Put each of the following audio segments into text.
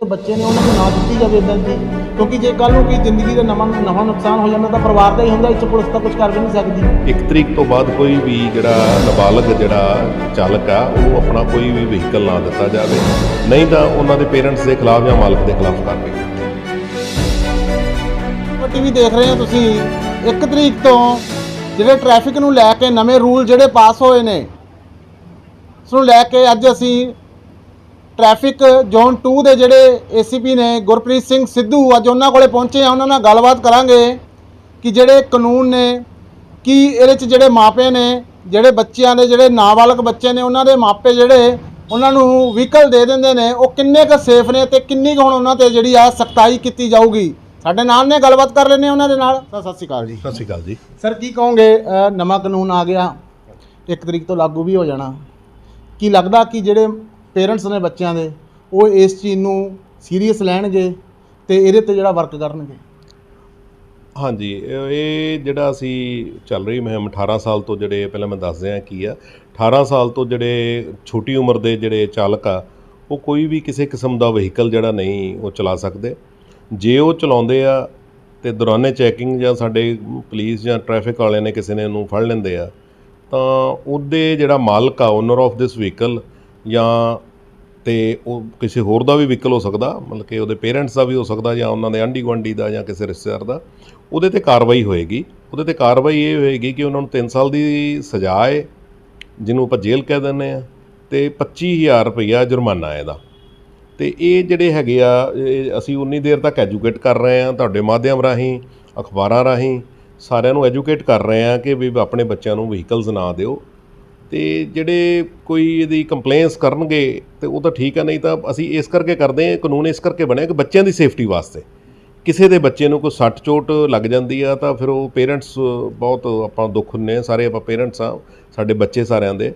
ਤੇ ਬੱਚੇ ਨੇ ਉਹਨਾਂ ਨੂੰ ਨਾ ਦਿੱਤੀ ਜਾਵੇ ਇਦਾਂ ਦੀ ਕਿਉਂਕਿ ਜੇ ਕੱਲ ਨੂੰ ਕੋਈ ਜ਼ਿੰਦਗੀ ਦਾ ਨਵਾਂ ਨਵਾਂ ਨੁਕਸਾਨ ਹੋ ਜਾਂਦਾ ਤਾਂ ਪਰਿਵਾਰ ਦਾ ਹੀ ਹੁੰਦਾ ਇੱਥੇ ਪੁਲਿਸ ਤਾਂ ਕੁਝ ਕਰ ਵੀ ਨਹੀਂ ਸਕਦੀ। ਇੱਕ ਤਰੀਕ ਤੋਂ ਬਾਅਦ ਕੋਈ ਵੀ ਜਿਹੜਾ ਨਾਬਾਲਗ ਜਿਹੜਾ ਚਾਲਕ ਆ ਉਹ ਆਪਣਾ ਕੋਈ ਵੀ ਵਹੀਕਲ ਨਾ ਦਿੱਤਾ ਜਾਵੇ। ਨਹੀਂ ਤਾਂ ਉਹਨਾਂ ਦੇ ਪੇਰੈਂਟਸ ਦੇ ਖਿਲਾਫ ਜਾਂ ਮਾਲਕ ਦੇ ਖਿਲਾਫ ਕਾਰਵਾਈ। ਟੀਵੀ ਦੇਖ ਰਹੇ ਹੋ ਤੁਸੀਂ 1 ਤਰੀਕ ਤੋਂ ਜਿਹੜੇ ਟ੍ਰੈਫਿਕ ਨੂੰ ਲੈ ਕੇ ਨਵੇਂ ਰੂਲ ਜਿਹੜੇ ਪਾਸ ਹੋਏ ਨੇ ਨੂੰ ਲੈ ਕੇ ਅੱਜ ਅਸੀਂ ਟ੍ਰੈਫਿਕ ਜ਼ੋਨ 2 ਦੇ ਜਿਹੜੇ ਏਸੀਪੀ ਨੇ ਗੁਰਪ੍ਰੀਤ ਸਿੰਘ ਸਿੱਧੂ ਅੱਜ ਉਹਨਾਂ ਕੋਲੇ ਪਹੁੰਚੇ ਆ। ਉਹਨਾਂ ਨਾਲ ਗੱਲਬਾਤ ਕਰਾਂਗੇ ਕਿ ਜਿਹੜੇ ਕਾਨੂੰਨ ਨੇ ਕੀ ਇਹਦੇ 'ਚ ਜਿਹੜੇ ਮਾਪੇ ਨੇ ਜਿਹੜੇ ਬੱਚਿਆਂ ਦੇ ਜਿਹੜੇ ਨਾਬਾਲਗ ਬੱਚੇ ਨੇ ਉਹਨਾਂ ਦੇ ਮਾਪੇ ਜਿਹੜੇ ਉਹਨਾਂ ਨੂੰ ਵਹੀਕਲ ਦੇ ਦਿੰਦੇ ਨੇ ਉਹ ਕਿੰਨੇ ਕੁ ਸੇਫ ਨੇ ਤੇ ਕਿੰਨੀ ਕੁ ਹੁਣ ਉਹਨਾਂ ਤੇ ਜਿਹੜੀ ਆ ਸਖਤਾਈ ਕੀਤੀ ਜਾਊਗੀ। ਸਾਡੇ ਨਾਲ ਨੇ ਗੱਲਬਾਤ ਕਰ ਹਾਂ ਉਹਨਾਂ ਦੇ ਨਾਲ। ਸਤਿ ਸ਼੍ਰੀ ਅਕਾਲ ਜੀ। ਸਤਿ ਸ਼੍ਰੀ ਅਕਾਲ ਜੀ। ਸਰ ਕੀ ਕਹੋਗੇ? ਨਵਾਂ ਕਾਨੂੰਨ ਆ ਗਿਆ। ਇੱਕ ਤਰੀਕ ਤੋਂ ਲਾਗੂ ਵੀ ਹੋ ਜਾਣਾ। ਕੀ ਲੱਗਦਾ ਕਿ ਜਿਹੜੇ ਪੇਰੈਂਟਸ ਨੇ ਬੱਚਿਆਂ ਦੇ, ਉਹ ਇਸ ਚੀਜ਼ ਨੂੰ ਸੀਰੀਅਸ ਲੈਣਗੇ ਤੇ ਇਹਦੇ ਤੇ ਜਿਹੜਾ ਵਰਕ ਕਰਨਗੇ। ਹਾਂਜੀ, ਇਹ ਜਿਹੜਾ ਅਸੀਂ ਚੱਲ ਰਹੀ ਮਹਿਮ 18 ਸਾਲ ਤੋਂ ਜਿਹੜੇ, ਪਹਿਲਾਂ ਮੈਂ ਦੱਸ ਦਿਆਂ ਕੀ ਆ 18 ਸਾਲ ਤੋਂ ਜਿਹੜੇ ਛੋਟੀ ਉਮਰ ਦੇ ਜਿਹੜੇ ਚਾਲਕ ਆ, ਉਹ ਕੋਈ ਵੀ ਕਿਸੇ ਕਿਸਮ ਦਾ ਵਹੀਕਲ ਜਿਹੜਾ ਨਹੀਂ ਉਹ ਚਲਾ ਸਕਦੇ। ਜੇ ਉਹ ਚਲਾਉਂਦੇ ਆ ਤੇ ਦੌਰਾਨੇ ਚੈਕਿੰਗ ਜਾਂ ਸਾਡੇ ਪੁਲਿਸ ਜਾਂ ਟ੍ਰੈਫਿਕ ਵਾਲਿਆਂ ਨੇ ਕਿਸੇ ਨੇ ਉਹਨੂੰ ਫੜ ਲੈਂਦੇ ਆ, ਤਾਂ ਉਹਦੇ ਜਿਹੜਾ ਮਾਲਕ ਆ ਓਨਰ ਆਫ ਦਿਸ ਵਹੀਕਲ ਜਾਂ ਤੇ ਉਹ ਕਿਸੇ ਹੋਰ ਦਾ ਵੀ ਵਹੀਕਲ ਹੋ ਸਕਦਾ, ਮਤਲਬ ਕਿ ਉਹਦੇ ਪੇਰੈਂਟਸ ਦਾ ਵੀ ਹੋ ਸਕਦਾ ਜਾਂ ਉਹਨਾਂ ਦੇ ਆਂਢੀ ਗੁਆਂਢੀ ਦਾ ਜਾਂ ਕਿਸੇ ਰਿਸ਼ਤੇਦਾਰ ਦਾ, ਉਹਦੇ ਤੇ ਕਾਰਵਾਈ ਹੋਏਗੀ। ਉਹਦੇ ਤੇ ਕਾਰਵਾਈ ਇਹ ਹੋਏਗੀ ਕਿ ਉਹਨਾਂ ਨੂੰ 3 ਸਾਲ ਦੀ ਸਜ਼ਾ ਹੈ ਜਿਹਨੂੰ ਆਪਾਂ ਜੇਲ੍ਹ ਕਹਿ ਦਿੰਦੇ ਆ ਤੇ 25000 ਰੁਪਈਆ ਜੁਰਮਾਨਾ ਹੈ ਇਹਦਾ। ਤੇ ਇਹ ਜਿਹੜੇ ਹੈਗੇ ਆ ਅਸੀਂ ਉਨੀ ਦੇਰ ਤੱਕ ਐਜੂਕੇਟ ਕਰ ਰਹੇ ਆ ਤੁਹਾਡੇ ਮਾਧਿਅਮ ਰਾਹੀਂ, ਅਖਬਾਰਾਂ ਰਾਹੀਂ, ਸਾਰਿਆਂ ਨੂੰ ਐਜੂਕੇਟ ਕਰ ਰਹੇ ਆ ਕਿ ਵੀ ਆਪਣੇ ਬੱਚਿਆਂ ਨੂੰ ਵਹੀਕਲਸ ਨਾ ਦਿਓ। ਤੇ ਜਿਹੜੇ ਕੋਈ ਇਹਦੀ ਕੰਪਲੇਂਸ ਕਰਨਗੇ ਤੇ ਉਹ ਤਾਂ ਠੀਕ ਆ, ਨਹੀਂ ਤਾਂ ਅਸੀਂ ਇਸ ਕਰਕੇ ਕਰਦੇ ਹਾਂ, ਕਾਨੂੰਨ ਇਸ ਕਰਕੇ ਬਣਿਆ ਕਿ ਬੱਚਿਆਂ ਦੀ ਸੇਫਟੀ ਵਾਸਤੇ। ਕਿਸੇ ਦੇ ਬੱਚੇ ਨੂੰ ਕੋਈ ਸੱਟ ਚੋਟ ਲੱਗ ਜਾਂਦੀ ਆ ਤਾਂ ਫਿਰ ਉਹ ਪੇਰੈਂਟਸ ਬਹੁਤ ਆਪਾਂ ਦੁੱਖ ਹੁੰਨੇ ਆ ਸਾਰੇ ਆਪਾਂ ਪੇਰੈਂਟਸ ਆ, ਸਾਡੇ ਬੱਚੇ ਸਾਰਿਆਂ ਦੇ।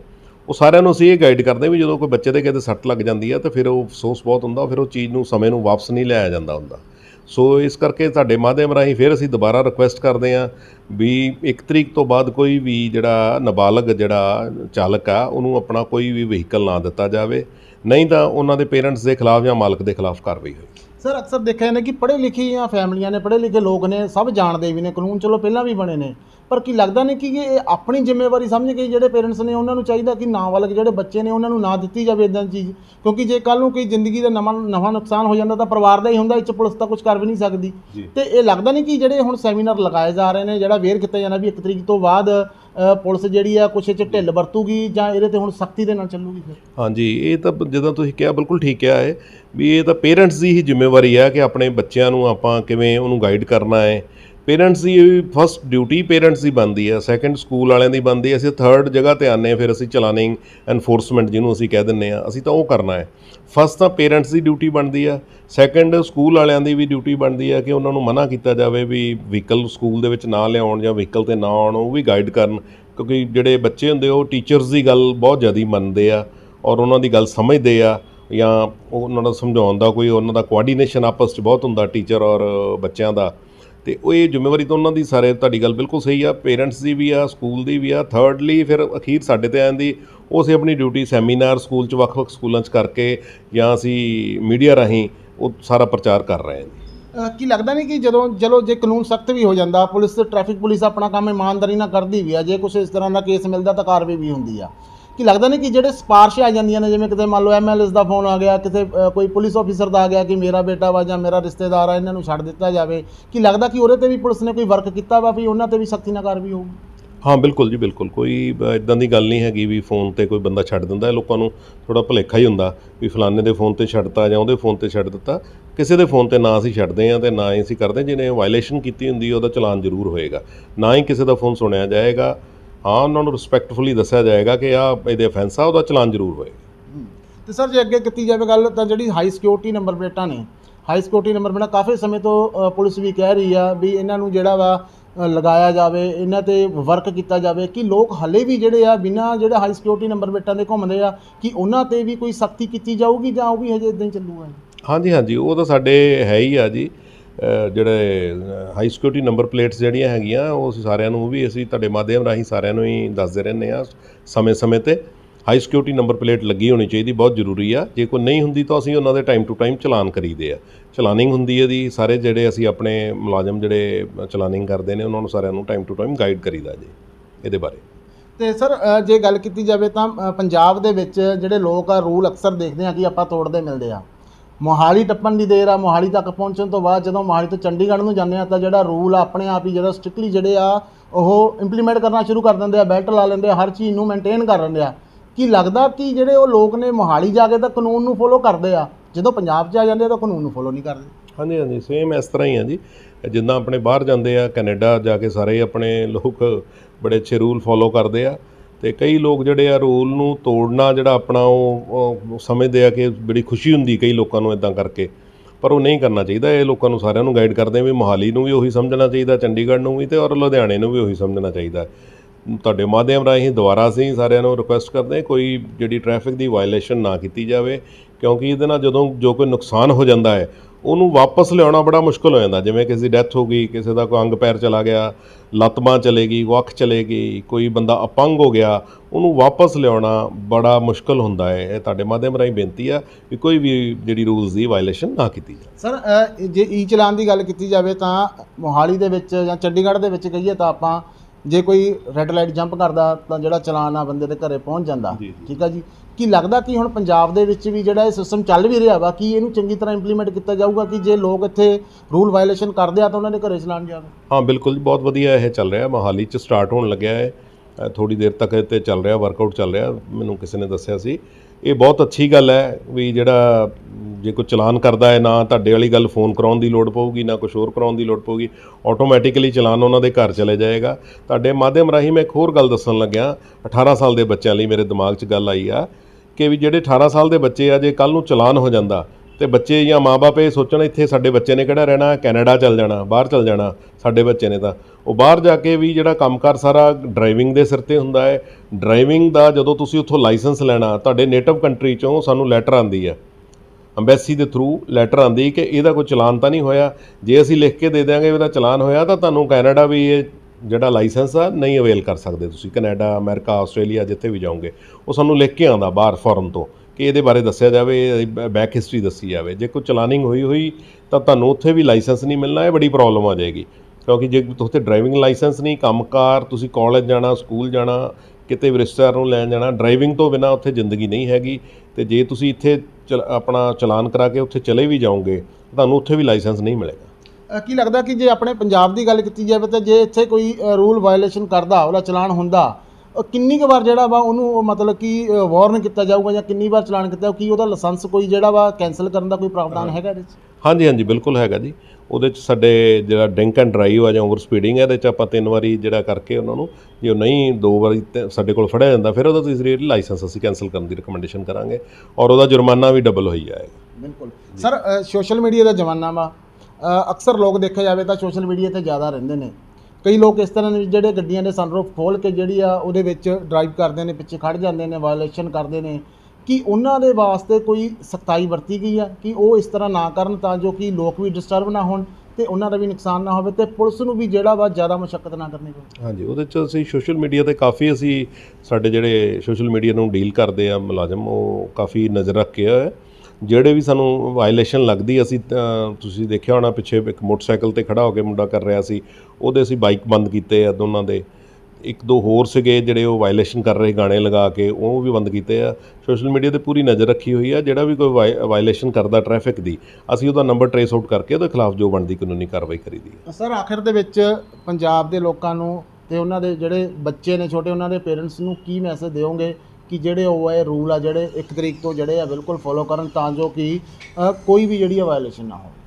ਉਹ ਸਾਰਿਆਂ ਨੂੰ ਅਸੀਂ ਇਹ ਗਾਈਡ ਕਰਦੇ ਵੀ ਜਦੋਂ ਕੋਈ ਬੱਚੇ ਦੇ ਕਿਤੇ ਸੱਟ ਲੱਗ ਜਾਂਦੀ ਆ ਤਾਂ ਫਿਰ ਉਹ ਅਫਸੋਸ ਬਹੁਤ ਹੁੰਦਾ, ਫਿਰ ਉਹ ਚੀਜ਼ ਨੂੰ, ਸਮੇਂ ਨੂੰ ਵਾਪਸ ਨਹੀਂ ਲਿਆਇਆ ਜਾਂਦਾ ਹੁੰਦਾ। ਸੋ ਇਸ ਕਰਕੇ ਤੁਹਾਡੇ ਮਾਧਿਅਮ ਰਾਹੀਂ ਫਿਰ ਅਸੀਂ ਦੁਬਾਰਾ ਰਿਕੁਐਸਟ ਕਰਦੇ ਹਾਂ ਵੀ 1 ਤਰੀਕ ਤੋਂ ਬਾਅਦ ਕੋਈ ਵੀ ਜਿਹੜਾ ਨਾਬਾਲਗ ਜਿਹੜਾ ਚਾਲਕ ਆ, ਉਹਨੂੰ ਆਪਣਾ ਕੋਈ ਵੀ ਵਹੀਕਲ ਨਾ ਦਿੱਤਾ ਜਾਵੇ, ਨਹੀਂ ਤਾਂ ਉਹਨਾਂ ਦੇ ਪੇਰੈਂਟਸ ਦੇ ਖਿਲਾਫ ਜਾਂ ਮਾਲਕ ਦੇ ਖਿਲਾਫ ਕਾਰਵਾਈ ਹੋਵੇ ਸਰ ਅਕਸਰ ਦੇਖਿਆ ਜਾਂਦਾ ਕਿ ਪੜ੍ਹੇ ਲਿਖੀਆਂ ਫੈਮਲੀਆਂ ਨੇ ਪੜ੍ਹੇ ਲਿਖੇ ਲੋਕ ਨੇ ਸਭ ਜਾਣਦੇ ਵੀ ਨੇ ਕਾਨੂੰਨ ਚਲੋ ਪਹਿਲਾਂ ਵੀ ਬਣੇ ਨੇ। ਪਰ ਕੀ ਲੱਗਦਾ ਨਹੀਂ ਕਿ ਇਹ ਆਪਣੀ ਜ਼ਿੰਮੇਵਾਰੀ ਸਮਝ ਕੇ ਜਿਹੜੇ ਪੇਰੈਂਟਸ ਨੇ ਉਹਨਾਂ ਨੂੰ ਚਾਹੀਦਾ ਕਿ ਨਾਬਾਲਗ ਜਿਹੜੇ ਬੱਚੇ ਨੇ ਉਹਨਾਂ ਨੂੰ ਨਾ ਦਿੱਤੀ ਜਾਵੇ ਇਦਾਂ ਦੀ ਚੀਜ਼? ਕਿਉਂਕਿ ਜੇ ਕੱਲ ਨੂੰ ਕੋਈ ਜ਼ਿੰਦਗੀ ਦਾ ਨਵਾਂ ਨਵਾਂ ਨੁਕਸਾਨ ਹੋ ਜਾਂਦਾ ਤਾਂ ਪਰਿਵਾਰ ਦਾ ਹੀ ਹੁੰਦਾ ਇੱਥੇ ਪੁਲਿਸ ਤਾਂ ਕੁਝ ਕਰ ਵੀ ਨਹੀਂ ਸਕਦੀ। ਤੇ ਇਹ ਲੱਗਦਾ ਨਹੀਂ ਕਿ ਜਿਹੜੇ ਹੁਣ ਸੈਮੀਨਾਰ ਲਗਾਏ ਜਾ ਰਹੇ ਨੇ ਜਿਹੜਾ ਵੇਅਰ ਕੀਤਾ ਜਾਣਾ ਵੀ ਇੱਕ ਤਰੀਕ ਤੋਂ ਬਾਅਦ ਪੁਲਿਸ ਜਿਹੜੀ ਆ, ਕੁਛ ਇਹ 'ਚ ਢਿੱਲ ਵਰਤੂਗੀ ਜਾਂ ਇਹਦੇ ਤੇ ਹੁਣ ਸਖਤੀ ਦੇ ਨਾਲ ਚੱਲੂਗੀ ਫਿਰ? ਹਾਂਜੀ, ਇਹ ਤਾਂ ਜਦੋਂ ਤੁਸੀਂ ਕਿਹਾ, ਬਿਲਕੁਲ ਠੀਕ ਕਿਹਾ ਹੈ, ਵੀ ਇਹ ਤਾਂ ਪੇਰੈਂਟਸ ਦੀ ਹੀ ਜ਼ਿੰਮੇਵਾਰੀ ਹੈ ਕਿ ਆਪਣੇ ਬੱਚਿਆਂ ਨੂੰ ਆਪਾਂ ਕਿਵੇਂ ਉਹਨੂੰ ਗਾਈਡ ਕਰਨਾ ਹੈ। ਪੇਰੈਂਟਸ ਦੀ ਫਸਟ ਡਿਊਟੀ ਪੇਰੈਂਟਸ ਦੀ ਬਣਦੀ ਹੈ ਸੈਕੰਡ ਸਕੂਲ ਵਾਲਿਆਂ ਦੀ ਬਣਦੀ ਹੈ। ਅਸੀਂ ਥਰਡ ਜਗ੍ਹਾ ਤੇ ਆਨੇ ਫਿਰ ਅਸੀਂ ਚਲਾਨਿੰਗ ਐਨਫੋਰਸਮੈਂਟ ਜਿਹਨੂੰ ਅਸੀਂ ਕਹਿ ਦਿੰਨੇ ਆ ਅਸੀਂ ਤਾਂ ਉਹ ਕਰਨਾ ਹੈ। ਫਸਟ ਤਾਂ ਪੇਰੈਂਟਸ ਦੀ ਡਿਊਟੀ ਬਣਦੀ ਆ ਸੈਕੰਡ ਸਕੂਲ ਵਾਲਿਆਂ ਦੀ ਵੀ ਡਿਊਟੀ ਬਣਦੀ ਹੈ ਕਿ ਉਹਨਾਂ ਨੂੰ ਮਨਾ ਕੀਤਾ ਜਾਵੇ ਵੀ ਵਹੀਕਲ ਸਕੂਲ ਦੇ ਵਿੱਚ ਨਾ ਲਿਆਉਣ ਜਾਂ ਵਹੀਕਲ ਤੇ ਨਾ ਆਉਣ, ਉਹ ਵੀ ਗਾਈਡ ਕਰਨ। ਕਿਉਂਕਿ ਜਿਹੜੇ ਬੱਚੇ ਹੁੰਦੇ ਉਹ ਟੀਚਰਸ ਦੀ ਗੱਲ ਬਹੁਤ ਜ਼ਿਆਦਾ ਮੰਨਦੇ ਆ ਔਰ ਉਹਨਾਂ ਦੀ ਗੱਲ ਸਮਝਦੇ ਆ ਜਾਂ ਉਹਨਾਂ ਦਾ ਸਮਝਾਉਣ ਦਾ ਕੋਈ, ਉਹਨਾਂ ਦਾ ਕੋਆਰਡੀਨੇਸ਼ਨ ਆਪਸ 'ਚ ਬਹੁਤ ਹੁੰਦਾ ਟੀਚਰ ਔਰ ਬੱਚਿਆਂ ਦਾ। ਤੇ ਉਹ ਇਹ ਜ਼ਿੰਮੇਵਾਰੀ ਤਾਂ ਉਹਨਾਂ ਦੀ ਸਾਰੇ, ਤੁਹਾਡੀ ਗੱਲ ਬਿਲਕੁਲ ਸਹੀ ਆ ਪੇਰੈਂਟਸ ਦੀ ਵੀ ਆ ਸਕੂਲ ਦੀ ਵੀ ਆ ਥਰਡਲੀ ਫਿਰ ਅਖੀਰ ਸਾਡੇ ਤੇ ਆਂਦੀ ਉਹ ਅਸੀਂ ਆਪਣੀ ਡਿਊਟੀ ਸੈਮੀਨਾਰ ਸਕੂਲ 'ਚ ਵੱਖ-ਵੱਖ ਸਕੂਲਾਂ 'ਚ ਕਰਕੇ ਜਾਂ ਅਸੀਂ ਮੀਡੀਆ ਰਾਹੀਂ ਉਹ ਸਾਰਾ ਪ੍ਰਚਾਰ ਕਰ ਰਹੇ ਹਾਂ ਜੀ। ਕੀ ਲੱਗਦਾ ਨਹੀਂ ਕਿ ਜਦੋਂ ਚਲੋ ਜੇ ਕਾਨੂੰਨ ਸਖਤ ਵੀ ਹੋ ਜਾਂਦਾ, ਪੁਲਿਸ ਟ੍ਰੈਫਿਕ ਪੁਲਿਸ ਆਪਣਾ ਕੰਮ ਇਮਾਨਦਾਰੀ ਨਾਲ ਕਰਦੀ ਵੀ ਆ, ਜੇ ਕੁਝ ਇਸ ਤਰ੍ਹਾਂ ਦਾ ਕੇਸ ਮਿਲਦਾ ਤਾਂ ਕਾਰਵਾਈ ਵੀ ਹੁੰਦੀ ਆ। ਕੀ ਲੱਗਦਾ ਨਹੀਂ ਕਿ ਜਿਹੜੇ ਸਿਫਾਰਸ਼ਾਂ ਆ ਜਾਂਦੀਆਂ ਨੇ ਜਿਵੇਂ ਕਿਤੇ ਮੰਨ ਲਓ ਐਮਐਲਐਸ ਦਾ ਫੋਨ ਆ ਗਿਆ ਕਿਤੇ ਅ, ਕੋਈ ਪੁਲਿਸ ਆਫੀਸਰ ਦਾ ਆ ਗਿਆ ਕਿ ਮੇਰਾ ਬੇਟਾ ਵਾ ਜਾਂ ਮੇਰਾ ਰਿਸ਼ਤੇਦਾਰ ਆ ਇਹਨਾਂ ਨੂੰ ਛੱਡ ਦਿੱਤਾ ਜਾਵੇ। ਕੀ ਲੱਗਦਾ ਕਿ ਉਹਦੇ ਤੇ ਵੀ ਪੁਲਿਸ ਨੇ ਕੋਈ ਵਰਕ ਕੀਤਾ ਵਾ ਵੀ ਉਹਨਾਂ ਤੇ ਵੀ ਸਖਤੀ ਨਾਲ ਕਾਰਵਾਈ ਹੋਊਗੀ? ਹਾਂ ਬਿਲਕੁਲ ਜੀ ਬਿਲਕੁਲ। ਕੋਈ ਇਦਾਂ ਦੀ ਗੱਲ ਨਹੀਂ ਹੈਗੀ ਵੀ ਫੋਨ ਤੇ ਕੋਈ ਬੰਦਾ ਛੱਡ ਦਿੰਦਾ ਹੈ ਲੋਕਾਂ ਨੂੰ ਥੋੜਾ ਭੁਲੇਖਾ ਹੀ ਹੁੰਦਾ ਵੀ ਫਲਾਣੇ ਦੇ ਫੋਨ ਤੇ ਛੱਡਤਾ ਜਾਂ ਉਹਦੇ ਫੋਨ ਤੇ ਛੱਡ ਦਿੱਤਾ। ਕਿਸੇ ਦੇ ਫੋਨ ਤੇ ਨਾ ਅਸੀਂ ਛੱਡਦੇ ਆ ਤੇ ਨਾ ਹੀ ਅਸੀਂ ਕਰਦੇ। ਜਿਹਨੇ ਵਾਇਲੇਸ਼ਨ ਕੀਤੀ ਹੁੰਦੀ ਉਹਦਾ ਚਲਾਨ ਜ਼ਰੂਰ ਹੋਏਗਾ। ਨਾ ਹੀ ਕਿਸੇ ਦਾ ਫੋਨ ਸੁਣਿਆ ਜਾਏਗਾ। ਹਾਂ ਉਹਨਾਂ ਨੂੰ ਰਿਸਪੈਕਟਫੁਲੀ ਦੱਸਿਆ ਜਾਏਗਾ ਕਿ ਆ ਇਹਦੇ ਅਫੈਂਸ ਆ ਉਹਦਾ ਚਲਾਨ ਜ਼ਰੂਰ ਹੋਏਗਾ। ਤੇ ਸਰ ਜੇ ਅੱਗੇ ਕੀਤੀ ਜਾਵੇ ਗੱਲ ਤਾਂ ਜਿਹੜੀ ਹਾਈ ਸਿਕਿਉਰਿਟੀ ਨੰਬਰ ਪਲੇਟਾਂ ਨੇ ਹਾਈ ਸਿਕਿਉਰਿਟੀ ਨੰਬਰ ਪਲੇਟਾਂ ਕਾਫੀ ਸਮੇਂ ਤੋਂ ਪੁਲਿਸ ਵੀ ਕਹਿ ਰਹੀ ਆ ਵੀ ਇਹਨਾਂ ਨੂੰ ਜਿਹੜਾ ਵਾ ਲਗਾਇਆ ਜਾਵੇ ਇਹਨਾਂ ਤੇ ਵਰਕ ਕੀਤਾ ਜਾਵੇ ਕਿ ਲੋਕ ਹਲੇ ਵੀ ਜਿਹੜੇ ਆ ਬਿਨਾਂ ਜਿਹੜੇ ਹਾਈ ਸਿਕਿਉਰਿਟੀ ਨੰਬਰ ਪਲੇਟਾਂ ਦੇ ਘੁੰਮਦੇ ਆ ਕਿ ਉਹਨਾਂ ਤੇ ਵੀ ਕੋਈ ਸਖਤੀ ਕੀਤੀ ਜਾਊਗੀ ਜਾਂ ਉਹ ਵੀ ਹਜੇ ਇਦਾਂ ਹੀ ਚੱਲੂਗਾ? ਹਾਂਜੀ ਹਾਂਜੀ ਉਹ ਤਾਂ ਸਾਡੇ ਹੈ ਹੀ ਆ ਜੀ। ਜਿਹੜੇ ਹਾਈ ਸਿਕਿਉਰਿਟੀ ਨੰਬਰ ਪਲੇਟਸ ਜਿਹੜੀਆਂ ਹੈਗੀਆਂ, ਉਹ ਅਸੀਂ ਸਾਰਿਆਂ ਨੂੰ ਵੀ ਅਸੀਂ ਤੁਹਾਡੇ ਮਾਧਿਅਮ ਰਾਹੀਂ ਸਾਰਿਆਂ ਨੂੰ ਹੀ ਦੱਸਦੇ ਰਹਿੰਦੇ ਆ ਸਮੇਂ-ਸਮੇਂ ਤੇ। ਹਾਈ ਸਿਕਿਉਰਿਟੀ ਨੰਬਰ ਪਲੇਟ ਲੱਗੀ ਹੋਣੀ ਚਾਹੀਦੀ, ਬਹੁਤ ਜ਼ਰੂਰੀ ਆ। ਜੇ ਕੋਈ ਨਹੀਂ ਹੁੰਦੀ ਤਾਂ ਅਸੀਂ ਉਹਨਾਂ ਦੇ ਟਾਈਮ ਟੂ ਟਾਈਮ ਚਲਾਨ ਕਰੀਦੇ ਆ। ਚਲਾਨਿੰਗ ਹੁੰਦੀ ਹੈ ਦੀ ਸਾਰੇ ਜਿਹੜੇ ਅਸੀਂ ਆਪਣੇ ਮੁਲਾਜ਼ਮ ਜਿਹੜੇ ਚਲਾਨਿੰਗ ਕਰਦੇ ਨੇ, ਉਹਨਾਂ ਨੂੰ ਸਾਰਿਆਂ ਨੂੰ ਟਾਈਮ ਟੂ ਟਾਈਮ ਗਾਈਡ ਕਰੀਦਾ ਜੀ, ਇਹਦੇ ਬਾਰੇ। ਤੇ ਸਰ ਜੇ ਗੱਲ ਕੀਤੀ ਜਾਵੇ ਤਾਂ ਪੰਜਾਬ ਦੇ ਵਿੱਚ ਜਿਹੜੇ ਲੋਕ ਆ, ਰੂਲ ਅਕਸਰ ਦੇਖਦੇ ਆ ਕਿ ਆਪਾਂ ਤੋੜਦੇ ਮਿਲਦੇ ਆ। ਮੋਹਾਲੀ ਟੱਪਣ ਦੀ ਦੇਰ ਆ, ਮੋਹਾਲੀ ਤੱਕ ਪਹੁੰਚਣ ਤੋਂ ਬਾਅਦ ਜਦੋਂ ਮੋਹਾਲੀ ਤੋਂ ਚੰਡੀਗੜ੍ਹ ਨੂੰ ਜਾਂਦੇ ਆ, ਤਾਂ ਜਿਹੜਾ ਰੂਲ ਆ, ਆਪਣੇ ਆਪ ਹੀ ਜਿਹੜਾ ਸਟ੍ਰਿਕਟਲੀ ਜਿਹੜੇ ਆ, ਉਹ ਇੰਪਲੀਮੈਂਟ ਕਰਨਾ ਸ਼ੁਰੂ ਕਰ ਦਿੰਦੇ ਆ, ਬੈਲਟ ਲਾ ਲੈਂਦੇ ਆ, ਹਰ ਚੀਜ਼ ਨੂੰ ਮੇਨਟੇਨ ਕਰ ਲੈਂਦੇ ਆ। ਕੀ ਲੱਗਦਾ ਕਿ ਜਿਹੜੇ ਉਹ ਲੋਕ ਨੇ ਮੋਹਾਲੀ ਜਾ ਕੇ ਤਾਂ ਕਾਨੂੰਨ ਨੂੰ ਫੋਲੋ ਕਰਦੇ ਆ? ਜਦੋਂ ਪੰਜਾਬ 'ਚ ਆ ਜਾਂਦੇ ਆ, ਤਾਂ ਕਾਨੂੰਨ ਨੂੰ ਫੋਲੋ ਨਹੀਂ ਕਰਦੇ। ਹਾਂਜੀ ਹਾਂਜੀ ਸੇਮ ਇਸ ਤਰ੍ਹਾਂ ਹੀ ਆ ਜੀ। ਜਿੱਦਾਂ ਆਪਣੇ ਬਾਹਰ ਜਾਂਦੇ ਆ, ਕੈਨੇਡਾ ਜਾ ਕੇ ਸਾਰੇ ਆਪਣੇ ਲੋਕ ਬੜੇ ਅੱਛੇ ਰੂਲ ਫੋਲੋ ਕਰਦੇ ਆ। ਤੇ ਕਈ ਲੋਕ ਜਿਹੜੇ ਆ ਰੂਲ ਨੂੰ ਤੋੜਨਾ ਜਿਹੜਾ ਆਪਣਾ ਉਹ ਸਮਝਦੇ ਆ ਕਿ ਬੜੀ ਖੁਸ਼ੀ ਹੁੰਦੀ ਕਈ ਲੋਕਾਂ ਨੂੰ ਇਦਾਂ ਕਰਕੇ। ਪਰ ਉਹ ਨਹੀਂ ਕਰਨਾ ਚਾਹੀਦਾ, ਇਹ ਲੋਕਾਂ ਨੂੰ ਸਾਰਿਆਂ ਨੂੰ ਗਾਈਡ ਕਰਦੇ ਆ ਵੀ ਮੋਹਾਲੀ ਨੂੰ ਵੀ ਉਹੀ ਸਮਝਣਾ ਚਾਹੀਦਾ, ਚੰਡੀਗੜ੍ਹ ਨੂੰ ਵੀ ਤੇ ਔਰ ਲੁਧਿਆਣੇ ਨੂੰ ਵੀ ਉਹੀ ਸਮਝਣਾ ਚਾਹੀਦਾ। ਤੁਹਾਡੇ ਮਾਧਿਅਮ ਰਾਹੀਂ ਦੁਬਾਰਾ ਅਸੀਂ ਸਾਰਿਆਂ ਨੂੰ ਰਿਕੁਐਸਟ ਕਰਦੇ ਕੋਈ ਜਿਹੜੀ ਟ੍ਰੈਫਿਕ ਦੀ ਵਾਇਲੇਸ਼ਨ ਨਾ ਕੀਤੀ ਜਾਵੇ, ਕਿਉਂਕਿ ਇਹਦੇ ਨਾਲ ਜਦੋਂ ਜੋ ਕੋਈ ਨੁਕਸਾਨ ਹੋ ਜਾਂਦਾ ਹੈ ਉਹਨੂੰ ਵਾਪਸ ਲਿਆਉਣਾ ਬੜਾ ਮੁਸ਼ਕਲ ਹੋ ਜਾਂਦਾ। ਜਿਵੇਂ ਕਿਸੇ ਦੀ ਡੈਥ ਹੋ ਗਈ ਕਿਸੇ ਦਾ ਕੋਈ ਅੰਗ ਪੈਰ ਚਲਾ ਗਿਆ ਲੱਤ ਬਾਂਹ ਚਲੇਗੀ ਕੋਈ ਅੱਖ ਚਲੇਗੀ ਕੋਈ ਬੰਦਾ ਅਪੰਗ ਹੋ ਗਿਆ ਉਹਨੂੰ ਵਾਪਸ ਲਿਆਉਣਾ ਬੜਾ ਮੁਸ਼ਕਲ ਹੁੰਦਾ ਹੈ। ਇਹ ਤੁਹਾਡੇ ਮਾਧਿਅਮ ਰਾਹੀਂ ਬੇਨਤੀ ਆ ਵੀ ਕੋਈ ਵੀ ਜਿਹੜੀ ਰੂਲਸ ਦੀ ਵਾਇਲੇਸ਼ਨ ਨਾ ਕੀਤੀ ਜਾਵੇ। ਸਰ ਜੇ ਈ ਚਲਾਨ ਦੀ ਗੱਲ ਕੀਤੀ ਜਾਵੇ ਤਾਂ ਮੋਹਾਲੀ ਦੇ ਵਿੱਚ ਜਾਂ ਚੰਡੀਗੜ੍ਹ ਦੇ ਵਿੱਚ ਕਹੀਏ ਤਾਂ ਆਪਾਂ ਜੇ ਕੋਈ ਰੈੱਡ ਲਾਈਟ ਜੰਪ ਕਰਦਾ ਤਾਂ ਜਿਹੜਾ ਚਲਾਨ ਆ ਬੰਦੇ ਦੇ ਘਰੇ ਪਹੁੰਚ ਜਾਂਦਾ। ਠੀਕ ਆ ਜੀ? ਕੀ ਲੱਗਦਾ ਕਿ ਹੁਣ ਪੰਜਾਬ ਦੇ ਵਿੱਚ ਵੀ ਜਿਹੜਾ ਇਹ ਸਿਸਟਮ ਚੱਲ ਵੀ ਰਿਹਾ ਵਾ, ਕਿ ਇਹਨੂੰ ਚੰਗੀ ਤਰ੍ਹਾਂ ਇੰਪਲੀਮੈਂਟ ਕੀਤਾ ਜਾਊਗਾ ਕਿ ਜੇ ਲੋਕ ਇੱਥੇ ਰੂਲ ਵਾਇਲੇਸ਼ਨ ਕਰਦੇ ਆ ਤਾਂ ਉਹਨਾਂ ਦੇ ਘਰੇ ਚਲਾਨ ਜਾਵੇ? ਹਾਂ, ਬਿਲਕੁਲ ਜੀ, ਬਹੁਤ ਵਧੀਆ ਇਹ ਚੱਲ ਰਿਹਾ ਮੋਹਾਲੀ ਚ ਸਟਾਰਟ ਹੋਣ ਲੱਗਿਆ ਹੈ। ਥੋੜੀ ਦੇਰ ਤੱਕ ਇਹ 'ਤੇ ਚੱਲ ਰਿਹਾ ਵਰਕਆਊਟ ਚੱਲ ਰਿਹਾ, ਮੈਨੂੰ ਕਿਸੇ ਨੇ ਦੱਸਿਆ ਸੀ। ਇਹ ਬਹੁਤ ਅੱਛੀ ਗੱਲ ਹੈ ਵੀ ਜਿਹੜਾ, ਜੇ ਕੋਈ ਚਲਾਨ ਕਰਦਾ ਹੈ, ਨਾ ਤੁਹਾਡੇ ਵਾਲੀ ਗੱਲ ਫੋਨ ਕਰਾਉਣ ਦੀ ਲੋੜ ਪਊਗੀ, ਨਾ ਕੁਝ ਹੋਰ ਕਰਾਉਣ ਦੀ ਲੋੜ ਪਊਗੀ ਆਟੋਮੈਟਿਕਲੀ ਚਲਾਨ ਉਹਨਾਂ ਦੇ ਘਰ ਚਲੇ ਜਾਏਗਾ। ਤੁਹਾਡੇ ਮਾਧਿਅਮ ਰਾਹੀਂ ਮੈਂ ਇੱਕ ਹੋਰ ਗੱਲ ਦੱਸਣ ਲੱਗਿਆ। 18 ਸਾਲ ਦੇ ਬੱਚਿਆਂ ਲਈ ਮੇਰੇ ਦਿਮਾਗ 'ਚ ਗੱਲ ਆਈ ਆ ਕਿ ਵੀ ਜਿਹੜੇ 18 ਸਾਲ ਦੇ ਬੱਚੇ ਆ, ਜੇ ਕੱਲ ਨੂੰ ਚਲਾਨ ਹੋ ਜਾਂਦਾ ਤੇ ਬੱਚੇ ਜਾਂ ਮਾਪੇ ਇਹ ਸੋਚਣ ਇੱਥੇ ਸਾਡੇ ਬੱਚੇ ਨੇ ਕਿਹੜਾ ਰਹਿਣਾ, ਕੈਨੇਡਾ ਚੱਲ ਜਾਣਾ, ਬਾਹਰ ਚੱਲ ਜਾਣਾ ਸਾਡੇ ਬੱਚੇ ਨੇ ਤਾਂ। ਉਹ ਬਾਹਰ ਜਾ ਕੇ ਵੀ ਜਿਹੜਾ ਕੰਮਕਾਰ ਸਾਰਾ ਡਰਾਈਵਿੰਗ ਦੇ ਸਿਰ ਤੇ ਹੁੰਦਾ ਹੈ। ਡਰਾਈਵਿੰਗ ਦਾ ਜਦੋਂ ਤੁਸੀਂ ਉੱਥੋਂ ਲਾਇਸੈਂਸ ਲੈਣਾ, ਤੁਹਾਡੇ ਨੇਟਿਵ ਕੰਟਰੀ ਚੋਂ ਸਾਨੂੰ ਲੈਟਰ ਆਂਦੀ ਹੈ। ਅੰਬੈਸੀ ਦੇ ਥਰੂ ਲੈਟਰ ਆਂਦੀ ਕਿ ਇਹਦਾ ਕੋਈ ਚਲਾਨ ਤਾਂ ਨਹੀਂ ਹੋਇਆ। ਜੇ ਅਸੀਂ ਲਿਖ ਕੇ ਦੇ ਦਿਆਂਗੇ ਇਹਦਾ ਚਲਾਨ ਹੋਇਆ ਤਾਂ ਤੁਹਾਨੂੰ ਕੈਨੇਡਾ ਵੀ ਇਹ ਜਿਹੜਾ ਲਾਇਸੈਂਸ ਆ, ਨਹੀਂ ਅਵੇਲ ਕਰ ਸਕਦੇ ਤੁਸੀਂ। ਕੈਨੇਡਾ, ਅਮਰੀਕਾ, ਆਸਟ੍ਰੇਲੀਆ ਜਿੱਥੇ ਵੀ ਜਾਓਗੇ, ਉਹ ਸਾਨੂੰ ਲਿਖ ਕੇ ਆਉਂਦਾ ਬਾਹਰ ਫੋਰਨ ਤੋਂ ਕਿ ਇਹਦੇ ਬਾਰੇ ਦੱਸਿਆ ਜਾਵੇ ਬੈਕ ਹਿਸਟਰੀ ਦੱਸੀ ਜਾਵੇ। ਜੇ ਕੋਈ ਚਲਾਨਿੰਗ ਹੋਈ ਹੋਈ, ਤਾਂ ਤੁਹਾਨੂੰ ਉੱਥੇ ਵੀ ਲਾਇਸੈਂਸ ਨਹੀਂ ਮਿਲਣਾ, ਇਹ ਬੜੀ ਪ੍ਰੋਬਲਮ ਆ ਜਾਏਗੀ। ਕਿਉਂਕਿ ਜੇ ਉੱਥੇ ਡਰਾਈਵਿੰਗ ਲਾਇਸੈਂਸ ਨਹੀਂ, ਕੰਮਕਾਰ, ਤੁਸੀਂ ਕਾਲਜ ਜਾਣਾ ਸਕੂਲ ਜਾਣਾ, ਕਿਤੇ ਵੀ ਰਿਸ਼ਤੇਦਾਰ ਨੂੰ ਲੈਣ ਜਾਣਾ ਡਰਾਈਵਿੰਗ ਤੋਂ ਬਿਨਾ ਉੱਥੇ ਜ਼ਿੰਦਗੀ ਨਹੀਂ ਹੈਗੀ। ਤੇ ਜੇ ਤੁਸੀਂ ਇੱਥੇ ਚਲ- ਆਪਣਾ ਚਲਾਨ ਕਰਾ ਕੇ ਉੱਥੇ ਚਲੇ ਵੀ ਜਾਓਗੇ, ਤੁਹਾਨੂੰ ਉੱਥੇ ਵੀ ਲਾਇਸੈਂਸ ਨਹੀਂ ਮਿਲੇਗਾ। ਕੀ ਲੱਗਦਾ ਕਿ ਜੇ ਆਪਣੇ ਪੰਜਾਬ ਦੀ ਗੱਲ ਕੀਤੀ ਜਾਵੇ ਤਾਂ ਜੇ ਇੱਥੇ ਕੋਈ ਰੂਲ ਵਾਇਲੇਸ਼ਨ ਕਰਦਾ ਉਹਦਾ ਚਲਾਨ ਹੁੰਦਾ ਅ, ਕਿੰਨੀ ਕੁ ਵਾਰ ਜਿਹੜਾ ਵਾ ਉਹਨੂੰ ਉਹ ਮਤਲਬ ਕਿ ਵਾਰਨ ਕੀਤਾ ਜਾਊਗਾ ਜਾਂ ਕਿੰਨੀ ਵਾਰ ਚਲਾਨ ਕੀਤਾ? ਕੀ ਉਹਦਾ ਲਾਇਸੈਂਸ ਕੋਈ ਜਿਹੜਾ ਵਾ ਕੈਨਸਲ ਕਰਨ ਦਾ ਕੋਈ ਪ੍ਰਾਵਧਾਨ ਹੈਗਾ ਇਹਦੇ 'ਚ? ਹਾਂਜੀ ਹਾਂਜੀ ਬਿਲਕੁਲ ਹੈਗਾ ਜੀ। ਉਹਦੇ ਚ ਸਾਡੇ ਜਿਹੜਾ ਡਰਿੰਕ ਐਂਡ ਡਰਾਈਵ ਆ ਜਾਂ ਓਵਰ ਸਪੀਡਿੰਗ ਹੈ ਇਹਦੇ ਚ ਆਪਾਂ ਤਿੰਨ ਵਾਰੀ ਜਿਹੜਾ ਕਰਕੇ ਉਹਨਾਂ ਨੂੰ ਜੇ ਉਹ ਨਹੀਂ ਦੋ ਵਾਰੀ ਸਾਡੇ ਕੋਲ ਫੜਿਆ ਜਾਂਦਾ ਫਿਰ ਉਹਦਾ ਤੀਸਰੀ ਵਾਰੀ ਲਾਇਸੈਂਸ ਅਸੀਂ ਕੈਨਸਲ ਕਰਨ ਦੀ ਰਿਕਮੈਂਡੇਸ਼ਨ ਕਰਾਂਗੇ ਔਰ ਉਹਦਾ ਜੁਰਮਾਨਾ ਵੀ ਡਬਲ ਹੋਈ ਜਾਏਗਾ। ਬਿਲਕੁਲ। ਸਰ ਸੋਸ਼ਲ ਮੀਡੀਆ ਦਾ ਜ਼ਮਾਨਾ ਵਾ ਅਕਸਰ ਲੋਕ ਦੇਖਿਆ ਜਾਵੇ ਤਾਂ ਸੋਸ਼ਲ ਮੀਡੀਆ ਤੇ ਜ਼ਿਆਦਾ ਰਹਿੰਦੇ ਨੇ। ਕਈ ਲੋਕ ਇਸ ਤਰ੍ਹਾਂ ਦੇ ਜਿਹੜੇ ਗੱਡੀਆਂ ਦੇ ਸਨਰੂਫ ਖੋਲ ਕੇ ਜਿਹੜੀ ਆ ਉਹਦੇ ਵਿੱਚ ਡਰਾਈਵ ਕਰਦੇ ਨੇ, ਪਿੱਛੇ ਖੜ ਜਾਂਦੇ ਨੇ ਵਾਇਓਲੇਸ਼ਨ ਕਰਦੇ ਨੇ। ਕਿ ਉਹਨਾਂ ਦੇ ਵਾਸਤੇ ਕੋਈ ਸਖਤਾਈ ਵਰਤੀ ਗਈ ਆ? ਕਿ ਉਹ ਇਸ ਤਰ੍ਹਾਂ ਨਾ ਕਰਨ ਤਾਂ ਜੋ ਕਿ ਲੋਕ ਵੀ ਡਿਸਟਰਬ ਨਾ ਹੋਣ ਤੇ ਉਹਨਾਂ ਦਾ ਵੀ ਨੁਕਸਾਨ ਨਾ ਹੋਵੇ ਤੇ ਪੁਲਿਸ ਨੂੰ ਵੀ ਜਿਹੜਾ ਵਾ ਜ਼ਿਆਦਾ ਮੁਸ਼ਕਲ ਨਾ ਕਰਨੀ ਪਵੇ? ਹਾਂਜੀ, ਉਹਦੇ ਚ ਅਸੀਂ ਸੋਸ਼ਲ ਮੀਡੀਆ ਤੇ ਕਾਫੀ ਅਸੀਂ ਸਾਡੇ ਜਿਹੜੇ ਸੋਸ਼ਲ ਮੀਡੀਆ ਨੂੰ ਡੀਲ ਕਰਦੇ ਆ ਮੁਲਾਜ਼ਮ, ਉਹ ਕਾਫੀ ਨਜ਼ਰ ਰੱਖੇ ਹੋਏ ਆ ਜਿਹੜੇ ਵੀ ਸਾਨੂੰ ਵਾਇਲੇਸ਼ਨ ਲੱਗਦੀ, ਅਸੀਂ ਤੁਸੀਂ ਦੇਖਿਆ ਹੋਣਾ ਪਿੱਛੇ ਇੱਕ ਮੋਟਰਸਾਈਕਲ ਤੇ ਖੜਾ ਹੋ ਕੇ ਮੁੰਡਾ ਕਰ ਰਿਹਾ ਸੀ, ਉਹਦੇ ਅਸੀਂ ਬਾਈਕ ਬੰਦ ਕੀਤੇ ਆ ਦੋਨਾਂ ਦੇ। ਇੱਕ ਦੋ ਹੋਰ ਸੀਗੇ ਜਿਹੜੇ ਉਹ ਵਾਇਲੇਸ਼ਨ ਕਰ ਰਹੇ ਗਾਣੇ ਲਗਾ ਕੇ, ਉਹ ਵੀ ਬੰਦ ਕੀਤੇ ਆ। ਸੋਸ਼ਲ ਮੀਡੀਆ ਤੇ ਪੂਰੀ ਨਜ਼ਰ ਰੱਖੀ ਹੋਈ ਆ, ਜਿਹੜਾ ਵੀ ਕੋਈ ਵਾਇਲੇਸ਼ਨ ਕਰਦਾ ਟ੍ਰੈਫਿਕ ਦੀ, ਅਸੀਂ ਉਹਦਾ ਨੰਬਰ ਟਰੇਸ ਆਊਟ ਕਰਕੇ ਉਹਦੇ ਖਿਲਾਫ ਜੋ ਬਣਦੀ ਕਾਨੂੰਨੀ ਕਾਰਵਾਈ ਕਰੀਦੀ ਹੈ ਸਰ ਆਖਿਰ ਦੇ ਵਿੱਚ ਪੰਜਾਬ ਦੇ ਲੋਕਾਂ ਨੂੰ ਤੇ ਉਹਨਾਂ ਦੇ ਜਿਹੜੇ ਬੱਚੇ ਨੇ, ਛੋਟੇ, ਉਹਨਾਂ ਦੇ ਪੇਰੈਂਟਸ ਨੂੰ ਕੀ ਮੈਸੇਜ ਦਿਓਗੇ ਕਿ ਜਿਹੜੇ ਉਹ ਇਹ ਰੂਲ ਆ ਜਿਹੜੇ ਇੱਕ ਤਰੀਕ ਤੋਂ ਜਿਹੜੇ ਆ ਬਿਲਕੁਲ ਫੋਲੋ ਕਰਨ ਤਾਂ ਜੋ ਕਿ ਅ, ਕੋਈ ਵੀ ਜਿਹੜੀ ਆ ਵਾਇਲੇਸ਼ਨ ਨਾ ਹੋਵੇ।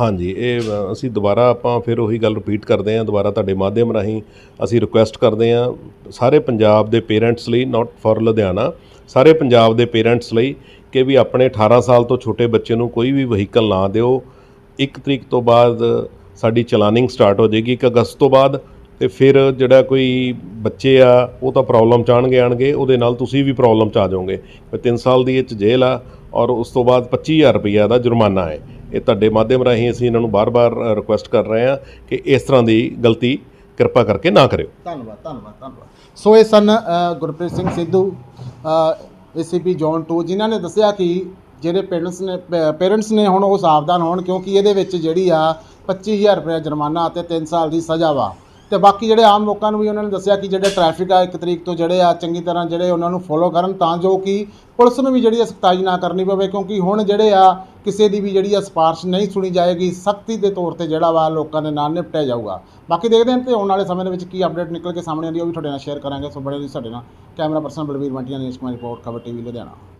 ਹਾਂਜੀ ਇਹ ਅ, ਅਸੀਂ ਦੁਬਾਰਾ ਆਪਾਂ ਫਿਰ ਉਹੀ ਗੱਲ ਰਿਪੀਟ ਕਰਦੇ ਹਾਂ ਦੁਬਾਰਾ ਤੁਹਾਡੇ ਮਾਧਿਅਮ ਰਾਹੀਂ ਅਸੀਂ ਰਿਕੁਐਸਟ ਕਰਦੇ ਹਾਂ ਸਾਰੇ ਪੰਜਾਬ ਦੇ ਪੇਰੈਂਟਸ ਲਈ ਨਾਟ ਫॉर ਲੁਧਿਆਣਾ ਸਾਰੇ ਪੰਜਾਬ ਦੇ ਪੇਰੈਂਟਸ ਲਈ ਕਿ ਵੀ ਆਪਣੇ 18 ਸਾਲ ਤੋਂ ਛੋਟੇ ਬੱਚੇ ਨੂੰ ਕੋਈ ਵੀ ਵਹੀਕਲ ਨਾ ਦਿਓ। 1 ਤਰੀਕ ਤੋਂ ਬਾਅਦ ਸਾਡੀ ਚਲਾਨਿੰਗ ਸਟਾਰਟ ਹੋ ਜਾਏਗੀ 1 ਅਗਸਤ ਤੋਂ ਬਾਅਦ ਤੇ ਫਿਰ ਜਿਹੜਾ ਕੋਈ ਬੱਚੇ ਆ, ਉਹ ਤਾਂ ਪ੍ਰੋਬਲਮ ਚ ਆਉਣਗੇ ਆਣਗੇ, ਉਹਦੇ ਨਾਲ ਤੁਸੀਂ ਵੀ ਪ੍ਰੋਬਲਮ ਚ ਆ ਜਾਓਗੇ। 3 ਸਾਲ ਦੀ ਇਹ ਚ ਜੇਲ੍ਹ ਆ ਔਰ ਉਸ ਤੋਂ ਬਾਅਦ 25000 ਰੁਪਈਆ ਦਾ ਜੁਰਮਾਨਾ ਹੈ। ਇਹ ਤੁਹਾਡੇ ਮਾਧਿਅਮ ਰਾਹੀਂ ਅਸੀਂ ਇਹਨਾਂ ਨੂੰ ਬਾਰ-ਬਾਰ ਰਿਕੁਐਸਟ ਕਰ ਰਹੇ ਹਾਂ ਕਿ ਇਸ ਤਰ੍ਹਾਂ ਦੀ ਗਲਤੀ ਕਿਰਪਾ ਕਰਕੇ ਨਾ ਕਰਿਓ। ਧੰਨਵਾਦ ਧੰਨਵਾਦ ਧੰਨਵਾਦ। ਸੋ ਇਹ ਸਨ ਗੁਰਪ੍ਰੀਤ ਸਿੰਘ ਸਿੱਧੂ ਏਸੀਪੀ ਜ਼ੋਨ 2 ਜਿਨ੍ਹਾਂ ਨੇ ਦੱਸਿਆ ਕਿ ਜਿਹੜੇ ਪੇਰੈਂਟਸ ਨੇ ਪੇਰੈਂਟਸ ਨੇ ਹੁਣ ਉਹ ਸਾਵਧਾਨ ਹੋਣ ਕਿਉਂਕਿ ਇਹਦੇ ਵਿੱਚ ਜਿਹੜੀ ਆ 25000 ਰੁਪਏ ਜੁਰਮਾਨਾ ਅਤੇ 3 ਸਾਲ ਦੀ ਸਜ਼ਾ ਵਾ। ਤੇ ਬਾਕੀ ਜਿਹੜੇ ਆਮ ਲੋਕਾਂ ਨੂੰ ਵੀ ਉਹਨਾਂ ਨੇ ਦੱਸਿਆ ਕਿ ਜਿਹੜੇ ਟ੍ਰੈਫਿਕ ਆ, ਇੱਕ ਤਰੀਕ ਤੋਂ ਜਿਹੜੇ ਆ, ਚੰਗੀ ਤਰ੍ਹਾਂ ਜਿਹੜੇ ਉਹਨਾਂ ਨੂੰ ਫੋਲੋ ਕਰਨ ਤਾਂ ਜੋ ਕਿ ਪੁਲਿਸ ਨੂੰ ਵੀ ਜਿਹੜੀ ਆ ਸਖਤਾਈ ਨਾ ਕਰਨੀ ਪਵੇ, ਕਿਉਂਕਿ ਹੁਣ ਜਿਹੜੇ ਆ, ਕਿਸੇ ਦੀ ਵੀ ਜਿਹੜੀ ਆ ਸਿਫਾਰਿਸ਼ ਨਹੀਂ ਸੁਣੀ ਜਾਏਗੀ, ਸਖਤੀ ਦੇ ਤੌਰ ਤੇ ਜਿਹੜਾ ਵਾ ਲੋਕਾਂ ਦੇ ਨਾਲ ਨਿਪਟਿਆ ਜਾਊਗਾ। ਬਾਕੀ ਦੇਖਦੇ ਹਾਂ ਤੇ ਆਉਣ ਵਾਲੇ ਸਮੇਂ ਦੇ ਵਿੱਚ ਕੀ ਅਪਡੇਟ ਨਿਕਲ ਕੇ ਸਾਹਮਣੇ ਆਉਂਦੀ ਉਹ ਵੀ ਤੁਹਾਡੇ ਨਾਲ ਸ਼ੇਅਰ ਕਰਾਂਗੇ। ਸੋ ਬੜੇ ਲਈ ਸਾਡੇ ਨਾਲ, ਕੈਮਰਾ ਪਰਸਨ ਬਲਵੀਰ ਮੰਟੀਆਂ ਨਿਊਜ਼ ਕੁਮਾਰ ਰਿਪੋਰਟ, ਖਬਰ ਟੀਵੀ, ਲੁਧਿਆਣਾ।